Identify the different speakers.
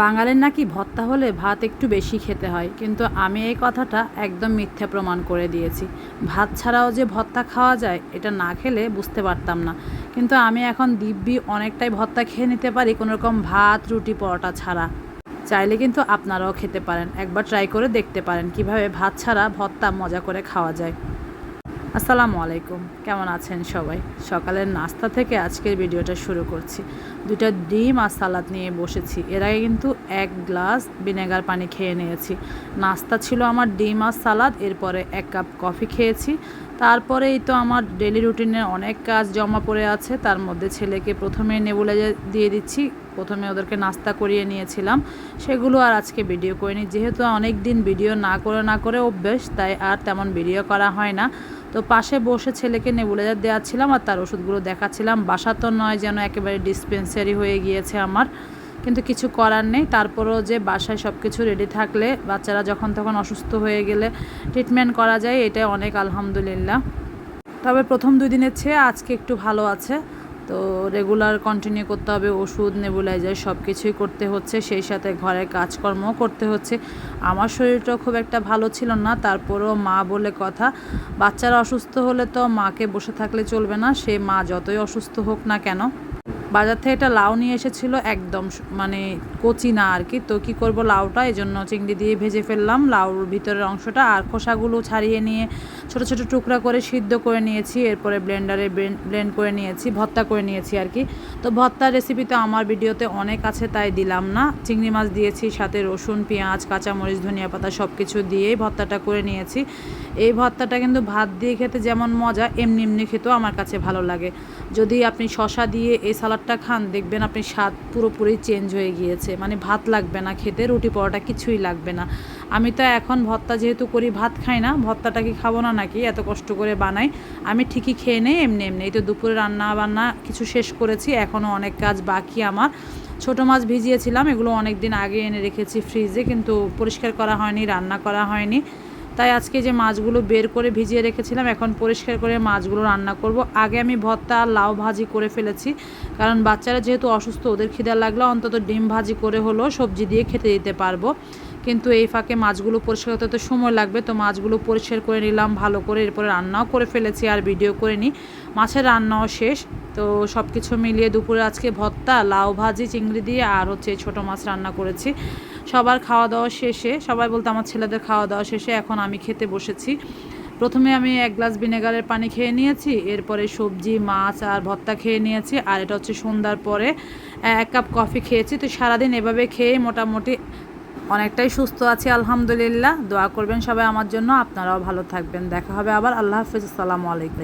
Speaker 1: বাঙালির নাকি ভর্তা হলে ভাত একটু বেশি খেতে হয়, কিন্তু আমি এই কথাটা একদম মিথ্যা প্রমাণ করে দিয়েছি। ভাত ছাড়াও যে ভর্তা খাওয়া যায়, এটা না খেলে বুঝতে পারতাম না। কিন্তু আমি এখন দিব্যি অনেকটাই ভর্তা খেয়ে নিতে পারি কোনো রকম ভাত, রুটি, পরোটা ছাড়া। চাইলে কিন্তু আপনারাও খেতে পারেন, একবার ট্রাই করে দেখতে পারেন কীভাবে ভাত ছাড়া ভর্তা মজা করে খাওয়া যায়। আসসালামু আলাইকুম। কেমন আছেন সবাই? সকালের নাস্তা থেকে আজকের ভিডিওটা শুরু করছি। দুইটা ডিম আর সালাদ নিয়ে বসেছি। এর আগে কিন্তু এক গ্লাস ভিনেগার পানি খেয়ে নিয়েছি। নাস্তা ছিল আমার ডিম আর সালাদ, এরপরে এক কাপ কফি খেয়েছি। তারপরেই তো আমার ডেলি রুটিনে অনেক কাজ জমা পড়ে আছে। তার মধ্যে ছেলেকে প্রথমে নেবুলে দিয়ে দিচ্ছি, প্রথমে ওদেরকে নাস্তা করিয়ে নিয়েছিলাম। সেগুলো আর আজকে ভিডিও করিনি। যেহেতু অনেক দিন ভিডিও না করে না করে অভ্যেস, তাই আর তেমন ভিডিও করা হয় না। তো পাশে বসে ছেলেকে নেবুলাইজার দেওয়াচ্ছিলাম আর তার ওষুধগুলো দেখাচ্ছিলাম। বাসা তো নয় যেন একেবারে ডিসপেন্সারি হয়ে গিয়েছে আমার। কিন্তু কিছু করার নেই। তারপরেও যে বাসায় সব কিছু রেডি থাকলে, বাচ্চারা যখন তখন অসুস্থ হয়ে গেলে ট্রিটমেন্ট করা যায়, এটাই অনেক আলহামদুলিল্লাহ। তবে প্রথম দুই দিনের চেয়ে আজকে একটু ভালো আছে। তো রেগুলার কন্টিনিউ করতে হবে, ওষুধ নেবুলাইজার সব কিছুই করতে হচ্ছে, সেই সাথে ঘরের কাজকর্মও করতে হচ্ছে। আমার শরীরটাও খুব একটা ভালো ছিল না, তারপরেও মা বলে কথা, বাচ্চারা অসুস্থ হলে তো মাকে বসে থাকলে চলবে না, সে মা যতই অসুস্থ হোক না কেন। বাজার থেকে একটা লাউ নিয়ে এসেছিল, একদম মানে কচি না আর কি, তো কী করব লাউটা এই জন্য চিংড়ি দিয়ে ভেজে ফেললাম, লাউর ভিতরের অংশটা আর খোসাগুলো ছাড়িয়ে নিয়ে ছোট ছোট টুকরা করে সিদ্ধ করে নিয়েছি, এরপরে ব্লেন্ডারে ব্লেন্ড করে নিয়েছি, ভর্তা করে নিয়েছি আর কি। তো ভর্তার রেসিপি তো আমার ভিডিওতে অনেক আছে, তাই দিলাম না। চিংড়ি মাছ দিয়েছি, সাথে রসুন, পেঁয়াজ, কাঁচামরিচ, ধনিয়া পাতা সব কিছু দিয়েই ভর্তাটা করে নিয়েছি। এই ভর্তাটা কিন্তু ভাত দিয়ে খেতে যেমন মজা, এমনি এমনি খেতেও আমার কাছে ভালো লাগে। যদি আপনি শশা দিয়ে এই সালাডটা খান, দেখবেন আপনি স্বাদ পুরোপুরি চেঞ্জ হয়ে গিয়েছে। মানে ভাত লাগবে না, খেতে রুটি পরোটা কিছুই লাগবে না। আমি তো এখন ভর্তা যেহেতু করি, ভাত খাই না, ভর্তাটা কি খাব না নাকি এত কষ্ট করে বানাই, আমি ঠিকই খেয়ে নেই, এমনি এমনি। এই তো দুপুরে রান্না বান্না কিছু শেষ করেছি, এখনও অনেক কাজ বাকি আমার। ছোট মাছ ভিজিয়েছিলাম, এগুলো অনেক দিন আগে এনে রেখেছি ফ্রিজে, কিন্তু পরিষ্কার করা হয়নি, রান্না করা হয়নি। তাই আজকে যে মাছগুলো বের করে ভিজিয়ে রেখেছিলাম, এখন পরিষ্কার করে মাছগুলো রান্না করব। আগে আমি ভর্তা আর লাউ ভাজি করে ফেলেছি, কারণ বাচ্চারা যেহেতু অসুস্থ, ওদের খিদা লাগলে অন্তত ডিম ভাজি করে হলেও সবজি দিয়ে খেতে দিতে পারব। কিন্তু এই ফাঁকে মাছগুলো পরিষ্কার করতে তো সময় লাগবে, তো মাছগুলো পরিষ্কার করে নিলাম, ভালো করে এরপরে রান্নাও করে ফেলেছি আর ভিডিও করে নিই মাছের রান্নাও শেষ, তো সব কিছু মিলিয়ে দুপুরে আজকে ভর্তা, লাউ ভাজি, চিংড়ি দিয়ে আর হচ্ছে ছোট মাছ রান্না করেছি। সবার খাওয়া দাওয়া শেষে, সবাই বলতে আমার ছেলেদের খাওয়া দাওয়া শেষে এখন আমি খেতে বসেছি। প্রথমে আমি এক গ্লাস ভিনেগারের পানি খেয়ে নিয়েছি, এরপরে সবজি, মাছ আর ভর্তা খেয়ে নিয়েছি, আর এটা হচ্ছে সন্ধ্যার পরে এক কাপ কফি খেয়েছি। তো সারাদিন এভাবে খেয়ে মোটামুটি অনেকটাই সুস্থ আছি, আলহামদুলিল্লাহ। দোয়া করবেন সবাই আমার জন্য। আপনারাও ভালো থাকবেন। দেখা হবে আবার। আল্লাহ হাফিজ। আসসালামু আলাইকুম।